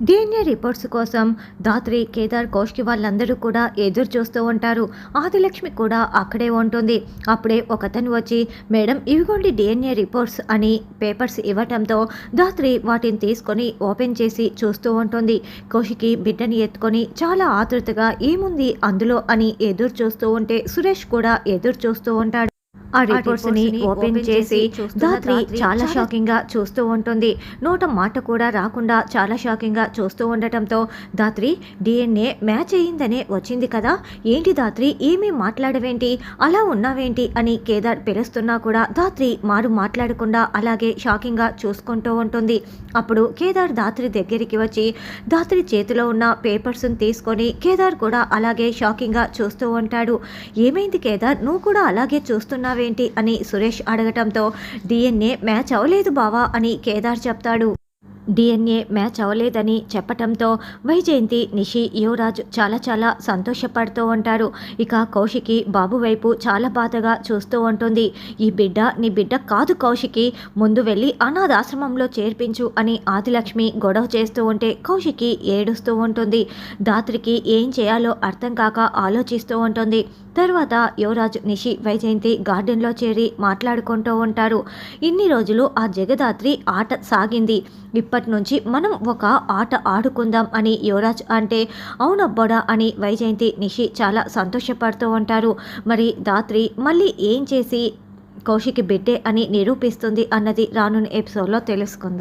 DNA reports కోసం దాత్రి కేదార్ కౌష్కి వాళ్ళందరూ కూడా ఎదురు చూస్తూ ఉంటారు. ఆదిలక్ష్మి కూడా అక్కడే ఉంటుంది. అప్పుడే ఒకతను వచ్చి మేడం ఇవిగోండి డిఎన్ఏ రిపోర్ట్స్ అని పేపర్స్ ఇవ్వటంతో దాత్రి వాటిని తీసుకొని ఓపెన్ చేసి చూస్తూ ఉంటుంది. కౌశికి బిడ్డని ఎత్తుకొని చాలా ఆతృతగా ఏముంది అందులో? అని ఎదురు చూస్తూ ఉంటే సురేష్ కూడా ఎదురు చూస్తూ ఉంటాడు. ఆ రిపోర్ట్స్ని ఓపెన్ చేసి దాత్రి చాలా షాకింగ్గా చూస్తూ ఉంటుంది. నోట మాట కూడా రాకుండా చాలా షాకింగ్గా చూస్తూ ఉండటంతో దాత్రి డిఎన్ఏ మ్యాచ్ అయ్యిందనే వచ్చింది కదా. ఏంటి దాత్రి? ఏమీ మాట్లాడవేంటి? అలా ఉన్నావేంటి? అని కేదార్ పిలుస్తున్నా కూడా దాత్రి మారు మాట్లాడకుండా అలాగే షాకింగ్గా చూసుకుంటూ ఉంటుంది. అప్పుడు కేదార్ దాత్రి దగ్గరికి వచ్చి దాత్రి చేతిలో ఉన్న పేపర్స్ తీసుకొని కేదార్ కూడా అలాగే షాకింగ్గా చూస్తూ ఉంటాడు. ఏమైంది కేదార్? నువ్వు కూడా అలాగే చూస్తున్నావు ఏంటి అని సురేష్ అడగటంతో డిఎన్ఏ మ్యాచ్ అవ్వలేదు బావా అని కేదార్ చెప్తాడు. డిఎన్ఏ మ్యాచ్ అవ్వలేదని చెప్పటంతో వైజయంతి నిషి యువరాజ్ చాలా చాలా సంతోషపడుతూ ఉంటారు. ఇక కౌశికి బాబు వైపు చాలా బాధగా చూస్తూ ఉంటుంది. ఈ బిడ్డ నీ బిడ్డ కాదు కౌశికి ముందు వెళ్ళి అనాథాశ్రమంలో చేర్పించు అని ఆదిలక్ష్మి గొడవ చేస్తూ ఉంటే కౌశికి ఏడుస్తూ ఉంటుంది. దాత్రికి ఏం చేయాలో అర్థం కాక ఆలోచిస్తూ ఉంటుంది. తర్వాత యువరాజ్ నిషి వైజయంతి గార్డెన్లో చేరి మాట్లాడుకుంటూ ఉంటారు. ఇన్ని రోజులు ఆ జగదాత్రి ఆట సాగింది. ఇప్పటి నుంచి మనం ఒక ఆట ఆడుకుందాం అని యువరాజ్ అంటే అవునబ్బడా అని వైజయంతి నిషి చాలా సంతోషపడుతూ ఉంటారు. మరి దాత్రి మళ్ళీ ఏం చేసి కౌశికి బిడ్డే అని నిరూపిస్తుంది అన్నది రానున్న ఎపిసోడ్లో తెలుసుకుంది.